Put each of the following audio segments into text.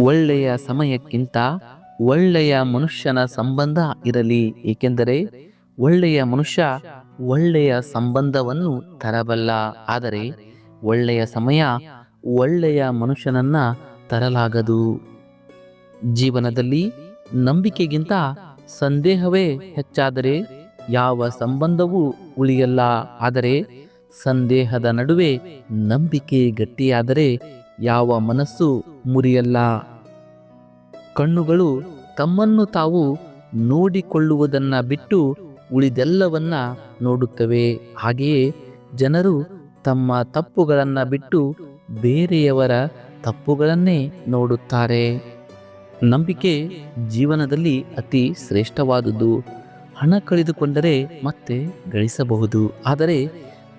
ಒಳ್ಳೆಯ ಸಮಯಕ್ಕಿಂತ ಒಳ್ಳೆಯ ಮನುಷ್ಯನ ಸಂಬಂಧ ಇರಲಿ, ಏಕೆಂದರೆ ಒಳ್ಳೆಯ ಮನುಷ್ಯ ಒಳ್ಳೆಯ ಸಂಬಂಧವನ್ನು ತರಬಲ್ಲ. ಆದರೆ ಒಳ್ಳೆಯ ಸಮಯ ಒಳ್ಳೆಯ ಮನುಷ್ಯನನ್ನ ತರಲಾಗದು. ಜೀವನದಲ್ಲಿ ನಂಬಿಕೆಗಿಂತ ಸಂದೇಹವೇ ಹೆಚ್ಚಾದರೆ ಯಾವ ಸಂಬಂಧವೂ ಉಳಿಯಲ್ಲ. ಆದರೆ ಸಂದೇಹದ ನಡುವೆ ನಂಬಿಕೆ ಗಟ್ಟಿಯಾದರೆ ಯಾವ ಮನಸ್ಸು ಮುರಿಯಲ್ಲ. ಕಣ್ಣುಗಳು ತಮ್ಮನ್ನು ತಾವು ನೋಡಿಕೊಳ್ಳುವುದನ್ನ ಬಿಟ್ಟು ಉಳಿದೆಲ್ಲವನ್ನ ನೋಡುತ್ತವೆ. ಹಾಗೆಯೇ ಜನರು ತಮ್ಮ ತಪ್ಪುಗಳನ್ನು ಬಿಟ್ಟು ಬೇರೆಯವರ ತಪ್ಪುಗಳನ್ನೇ ನೋಡುತ್ತಾರೆ. ನಂಬಿಕೆ ಜೀವನದಲ್ಲಿ ಅತಿ ಶ್ರೇಷ್ಠವಾದುದು. ಹಣ ಕಳೆದುಕೊಂಡರೆ ಮತ್ತೆ ಗಳಿಸಬಹುದು. ಆದರೆ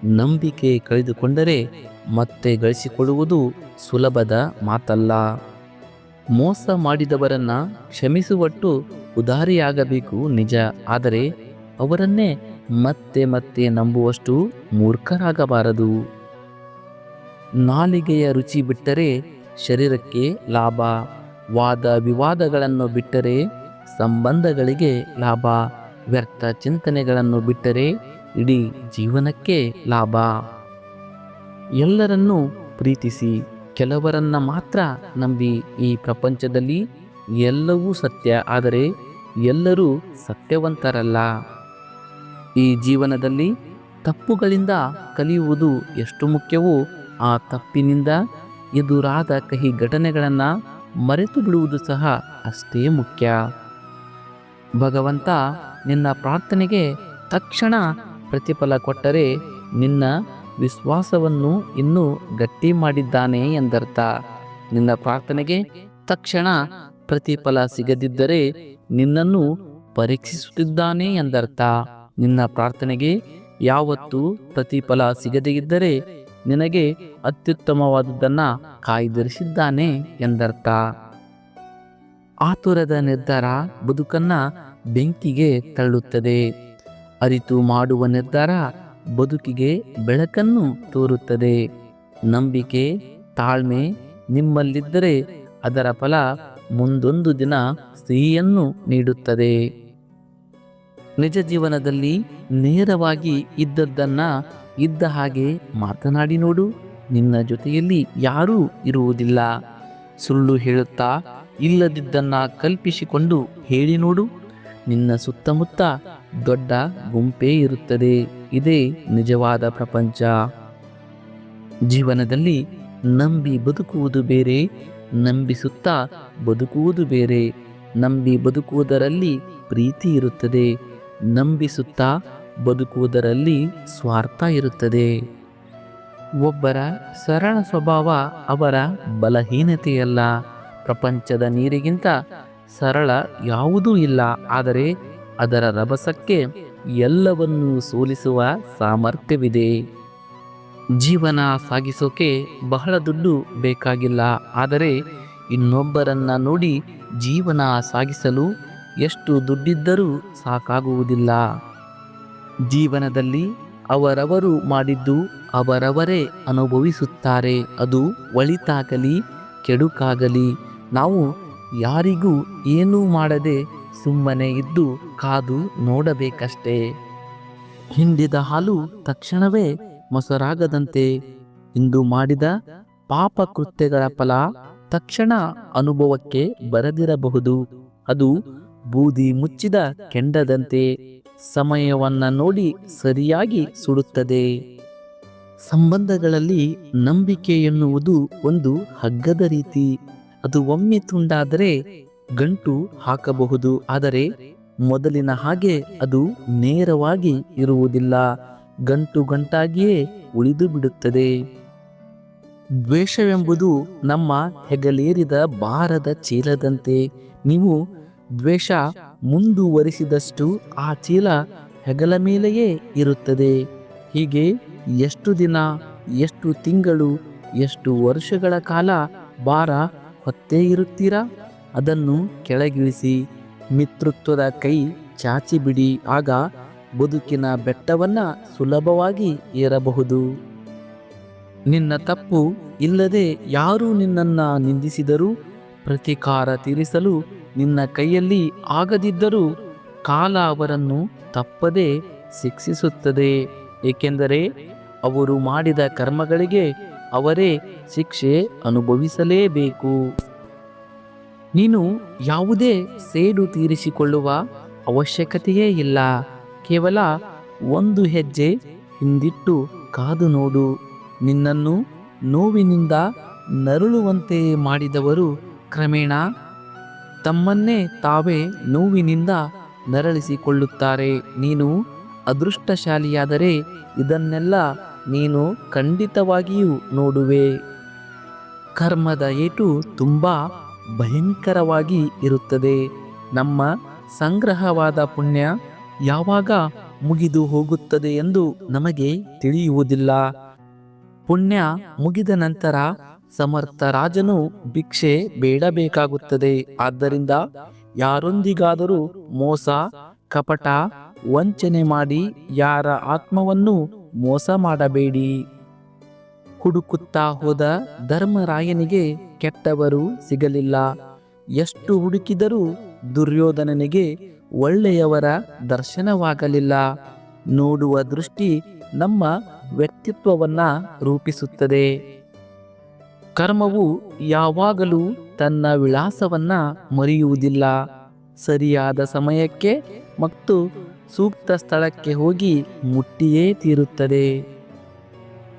ನಂಬಿಕೆ ಕಳೆದುಕೊಂಡರೆ ಮತ್ತೆ ಗಳಿಸಿಕೊಳ್ಳುವುದು ಸುಲಭದ ಮಾತಲ್ಲ. ಮೋಸ ಮಾಡಿದವರನ್ನ ಕ್ಷಮಿಸುವಟ್ಟು ಉದಾರಿಯಾಗಬೇಕು ನಿಜ. ಆದರೆ ಅವರನ್ನೇ ಮತ್ತೆ ಮತ್ತೆ ನಂಬುವಷ್ಟು ಮೂರ್ಖರಾಗಬಾರದು. ನಾಲಿಗೆಯ ರುಚಿ ಬಿಟ್ಟರೆ ಶರೀರಕ್ಕೆ ಲಾಭ. ವಾದ ವಿವಾದಗಳನ್ನು ಬಿಟ್ಟರೆ ಸಂಬಂಧಗಳಿಗೆ ಲಾಭ. ವ್ಯರ್ಥ ಚಿಂತನೆಗಳನ್ನು ಬಿಟ್ಟರೆ ಇಡೀ ಜೀವನಕ್ಕೆ ಲಾಭ. ಎಲ್ಲರನ್ನೂ ಪ್ರೀತಿಸಿ, ಕೆಲವರನ್ನ ಮಾತ್ರ ನಂಬಿ ಈ ಪ್ರಪಂಚದಲ್ಲಿ ಎಲ್ಲವೂ ಸತ್ಯ. ಆದರೆ ಎಲ್ಲರೂ ಸತ್ಯವಂತರಲ್ಲ. ಈ ಜೀವನದಲ್ಲಿ ತಪ್ಪುಗಳಿಂದ ಕಲಿಯುವುದು ಎಷ್ಟು ಮುಖ್ಯವೋ, ಆ ತಪ್ಪಿನಿಂದ ಎದುರಾದ ಕಹಿ ಘಟನೆಗಳನ್ನು ಮರೆತು ಬಿಡುವುದು ಸಹ ಅಷ್ಟೇ ಮುಖ್ಯ. ಭಗವಂತ ನಿನ್ನ ಪ್ರಾರ್ಥನೆಗೆ ತಕ್ಷಣ ಪ್ರತಿಫಲ ಕೊಟ್ಟರೆ ನಿನ್ನ ವಿಶ್ವಾಸವನ್ನು ಇನ್ನೂ ಗಟ್ಟಿ ಮಾಡಿದ್ದಾನೆ ಎಂದರ್ಥ. ನಿನ್ನ ಪ್ರಾರ್ಥನೆಗೆ ತಕ್ಷಣ ಪ್ರತಿಫಲ ಸಿಗದಿದ್ದರೆ ನಿನ್ನನ್ನು ಪರೀಕ್ಷಿಸುತ್ತಿದ್ದಾನೆ ಎಂದರ್ಥ. ನಿನ್ನ ಪ್ರಾರ್ಥನೆಗೆ ಯಾವತ್ತೂ ಪ್ರತಿಫಲ ಸಿಗದೇ ಇದ್ದರೆ ನಿನಗೆ ಅತ್ಯುತ್ತಮವಾದದ್ದನ್ನು ಕಾಯ್ದಿರಿಸಿದ್ದಾನೆ ಎಂದರ್ಥ. ಆತುರದ ನಿರ್ಧಾರ ಬದುಕನ್ನ ಬೆಂಕಿಗೆ ತಳ್ಳುತ್ತದೆ. ಅರಿತು ಮಾಡುವ ನಿರ್ಧಾರ ಬದುಕಿಗೆ ಬೆಳಕನ್ನು ತೋರುತ್ತದೆ. ನಂಬಿಕೆ, ತಾಳ್ಮೆ ನಿಮ್ಮಲ್ಲಿದ್ದರೆ ಅದರ ಫಲ ಮುಂದೊಂದು ದಿನ ಸಿಹಿಯನ್ನು ನೀಡುತ್ತದೆ. ನಿಜ ಜೀವನದಲ್ಲಿ ನೇರವಾಗಿ ಇದ್ದದ್ದನ್ನ ಇದ್ದ ಹಾಗೆ ಮಾತನಾಡಿ ನೋಡು. ನಿನ್ನ ಜೊತೆಯಲ್ಲಿ ಯಾರೂ ಇರುವುದಿಲ್ಲ. ಸುಳ್ಳು ಹೇಳುತ್ತಾ ಇಲ್ಲದಿದ್ದನ್ನ ಕಲ್ಪಿಸಿಕೊಂಡು ಹೇಳಿ ನೋಡು. ನಿನ್ನ ಸುತ್ತಮುತ್ತ ದೊಡ್ಡ ಗುಂಪೇ ಇರುತ್ತದೆ. ಇದೇ ನಿಜವಾದ ಪ್ರಪಂಚ. ಜೀವನದಲ್ಲಿ ನಂಬಿ ಬದುಕುವುದು ಬೇರೆ, ನಂಬಿಸುತ್ತಾ ಬದುಕುವುದು ಬೇರೆ. ನಂಬಿ ಬದುಕುವುದರಲ್ಲಿ ಪ್ರೀತಿ ಇರುತ್ತದೆ. ನಂಬಿಸುತ್ತಾ ಬದುಕುವುದರಲ್ಲಿ ಸ್ವಾರ್ಥ ಇರುತ್ತದೆ. ಒಬ್ಬರ ಸರಳ ಸ್ವಭಾವ ಅವರ ಬಲಹೀನತೆಯಲ್ಲ. ಪ್ರಪಂಚದ ನೀರಿಗಿಂತ ಸರಳ ಯಾವುದೂ ಇಲ್ಲ, ಆದರೆ ಅದರ ರಭಸಕ್ಕೆ ಎಲ್ಲವನ್ನೂ ಸೋಲಿಸುವ ಸಾಮರ್ಥ್ಯವಿದೆ. ಜೀವನ ಸಾಗಿಸೋಕೆ ಬಹಳ ದುಡ್ಡು ಬೇಕಾಗಿಲ್ಲ, ಆದರೆ ಇನ್ನೊಬ್ಬರನ್ನ ನೋಡಿ ಜೀವನ ಸಾಗಿಸಲು ಎಷ್ಟು ದುಡ್ಡಿದ್ದರೂ ಸಾಕಾಗುವುದಿಲ್ಲ. ಜೀವನದಲ್ಲಿ ಅವರವರು ಮಾಡಿದ್ದು ಅವರವರೇ ಅನುಭವಿಸುತ್ತಾರೆ, ಅದು ಒಳಿತಾಗಲಿ, ಕೆಡುಕಾಗಲಿ. ನಾವು ಯಾರಿಗೂ ಏನೂ ಮಾಡದೆ ಸುಮ್ಮನೆ ಇದ್ದು ಕಾದು ನೋಡಬೇಕಷ್ಟೇ. ಹಿಂಡಿದ ಹಾಲು ತಕ್ಷಣವೇ ಮೊಸರಾಗದಂತೆ. ಇಂದು ಮಾಡಿದ ಪಾಪ ಕೃತ್ಯಗಳ ಫಲ ತಕ್ಷಣ ಅನುಭವಕ್ಕೆ ಬರದಿರಬಹುದು. ಅದು ಬೂದಿ ಮುಚ್ಚಿದ ಕೆಂಡದಂತೆ ಸಮಯವನ್ನ ನೋಡಿ ಸರಿಯಾಗಿ ಸುಡುತ್ತದೆ. ಸಂಬಂಧಗಳಲ್ಲಿ ನಂಬಿಕೆ ಎನ್ನುವುದು ಒಂದು ಹಗ್ಗದ ರೀತಿ. ಅದು ಒಮ್ಮೆ ತುಂಡಾದರೆ ಗಂಟು ಹಾಕಬಹುದು. ಆದರೆ ಮೊದಲಿನ ಹಾಗೆ ಅದು ನೇರವಾಗಿ ಇರುವುದಿಲ್ಲ. ಗಂಟು ಗಂಟಾಗಿಯೇ ಉಳಿದು ಬಿಡುತ್ತದೆ. ದ್ವೇಷವೆಂಬುದು ನಮ್ಮ ಹೆಗಲೇರಿದ ಭಾರದ ಚೀಲದಂತೆ. ನೀವು ದ್ವೇಷ ಮುಂದುವರಿಸಿದಷ್ಟು ಆ ಚೀಲ ಹೆಗಲ ಮೇಲೆಯೇ ಇರುತ್ತದೆ. ಹೀಗೆ ಎಷ್ಟು ದಿನ, ಎಷ್ಟು ತಿಂಗಳು, ಎಷ್ಟು ವರ್ಷಗಳ ಕಾಲ ಭಾರ ಹೊತ್ತೇ ಇರುತ್ತೀರಾ? ಅದನ್ನು ಕೆಳಗಿಳಿಸಿ ಮಿತೃತ್ವದ ಕೈ ಚಾಚಿ ಬಿಡಿ ಆಗ ಬದುಕಿನ ಬೆಟ್ಟವನ್ನ ಸುಲಭವಾಗಿ ಏರಬಹುದು. ನಿನ್ನ ತಪ್ಪು ಇಲ್ಲದೆ ಯಾರು ನಿನ್ನನ್ನು ನಿಂದಿಸಿದರೂ ಪ್ರತಿಕಾರ ತೀರಿಸಲು ನಿನ್ನ ಕೈಯಲ್ಲಿ ಆಗದಿದ್ದರೂ ಕಾಲ ಅವರನ್ನು ತಪ್ಪದೆ ಶಿಕ್ಷಿಸುತ್ತದೆ. ಏಕೆಂದರೆ ಅವರು ಮಾಡಿದ ಕರ್ಮಗಳಿಗೆ ಅವರೇ ಶಿಕ್ಷೆ ಅನುಭವಿಸಲೇಬೇಕು. ನೀನು ಯಾವುದೇ ಸೇಡು ತೀರಿಸಿಕೊಳ್ಳುವ ಅವಶ್ಯಕತೆಯೇ ಇಲ್ಲ. ಕೇವಲ ಒಂದು ಹೆಜ್ಜೆ ಹಿಂದಿಟ್ಟು ಕಾದು ನೋಡು. ನಿನ್ನನ್ನು ನೋವಿನಿಂದ ನರಳುವಂತೆ ಮಾಡಿದವರು ಕ್ರಮೇಣ ತಮ್ಮನ್ನೇ ತಾವೇ ನೋವಿನಿಂದ ನರಳಿಸಿಕೊಳ್ಳುತ್ತಾರೆ. ನೀನು ಅದೃಷ್ಟಶಾಲಿಯಾದರೆ ಇದನ್ನೆಲ್ಲ ನೀನು ಖಂಡಿತವಾಗಿಯೂ ನೋಡುವೆ. ಕರ್ಮದ ಏಟು ತುಂಬ ಭಯಂಕರವಾಗಿ ಇರುತ್ತದೆ. ನಮ್ಮ ಸಂಗ್ರಹವಾದ ಪುಣ್ಯ ಯಾವಾಗ ಮುಗಿದು ಹೋಗುತ್ತದೆ ಎಂದು ನಮಗೆ ತಿಳಿಯುವುದಿಲ್ಲ. ಪುಣ್ಯ ಮುಗಿದ ನಂತರ ಸಮರ್ಥ ರಾಜನು ಭಿಕ್ಷೆ ಬೇಡಬೇಕಾಗುತ್ತದೆ. ಆದ್ದರಿಂದ ಯಾರೊಂದಿಗಾದರೂ ಮೋಸ, ಕಪಟ, ವಂಚನೆ ಮಾಡಿ ಯಾರ ಆತ್ಮವನ್ನು ಮೋಸ ಮಾಡಬೇಡಿ. ಹುಡುಕುತ್ತಾ ಹೋದ ಧರ್ಮರಾಯನಿಗೆ ಕೆಟ್ಟವರು ಸಿಗಲಿಲ್ಲ. ಎಷ್ಟು ಹುಡುಕಿದರೂ ದುರ್ಯೋಧನನಿಗೆ ಒಳ್ಳೆಯವರ ದರ್ಶನವಾಗಲಿಲ್ಲ. ನೋಡುವ ದೃಷ್ಟಿ ನಮ್ಮ ವ್ಯಕ್ತಿತ್ವವನ್ನ ರೂಪಿಸುತ್ತದೆ. ಕರ್ಮವು ಯಾವಾಗಲೂ ತನ್ನ ವಿಳಾಸವನ್ನ ಮರೆಯುವುದಿಲ್ಲ. ಸರಿಯಾದ ಸಮಯಕ್ಕೆ ಮತ್ತು ಸೂಕ್ತ ಸ್ಥಳಕ್ಕೆ ಹೋಗಿ ಮುಟ್ಟಿಯೇ ತೀರುತ್ತದೆ.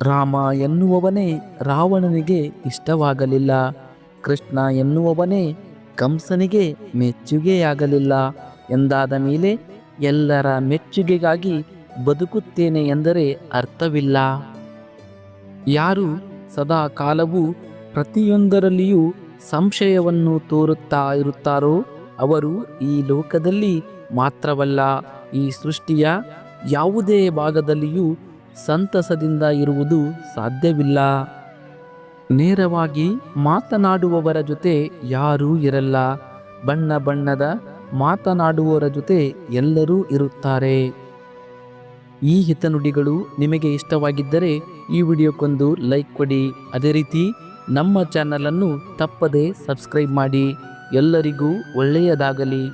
ರಾಮ ಎನ್ನುವವನೇ ರಾವಣನಿಗೆ ಇಷ್ಟವಾಗಲಿಲ್ಲ. ಕೃಷ್ಣ ಎನ್ನುವವನೇ ಕಂಸನಿಗೆ ಮೆಚ್ಚುಗೆಯಾಗಲಿಲ್ಲ. ಎಂದಾದ ಮೇಲೆ ಎಲ್ಲರ ಮೆಚ್ಚುಗೆಗಾಗಿ ಬದುಕುತ್ತೇನೆ ಎಂದರೆ ಅರ್ಥವಿಲ್ಲ. ಯಾರು ಸದಾ ಕಾಲವೂ ಪ್ರತಿಯೊಂದರಲ್ಲಿಯೂ ಸಂಶಯವನ್ನು ತೋರುತ್ತಾ ಇರುತ್ತಾರೋ ಅವರು ಈ ಲೋಕದಲ್ಲಿ ಮಾತ್ರವಲ್ಲ, ಈ ಸೃಷ್ಟಿಯ ಯಾವುದೇ ಭಾಗದಲ್ಲಿಯೂ ಸಂತಸದಿಂದ ಇರುವುದು ಸಾಧ್ಯವಿಲ್ಲ. ನೇರವಾಗಿ ಮಾತನಾಡುವವರ ಜೊತೆ ಯಾರೂ ಇರಲ್ಲ. ಬಣ್ಣ ಬಣ್ಣದ ಮಾತನಾಡುವವರ ಜೊತೆ ಎಲ್ಲರೂ ಇರುತ್ತಾರೆ. ಈ ಹಿತನುಡಿಗಳು ನಿಮಗೆ ಇಷ್ಟವಾಗಿದ್ದರೆ ಈ ವಿಡಿಯೋಕ್ಕೊಂದು ಲೈಕ್ ಕೊಡಿ. ಅದೇ ರೀತಿ ನಮ್ಮ ಚಾನಲನ್ನು ತಪ್ಪದೇ ಸಬ್ಸ್ಕ್ರೈಬ್ ಮಾಡಿ. ಎಲ್ಲರಿಗೂ ಒಳ್ಳೆಯದಾಗಲಿ.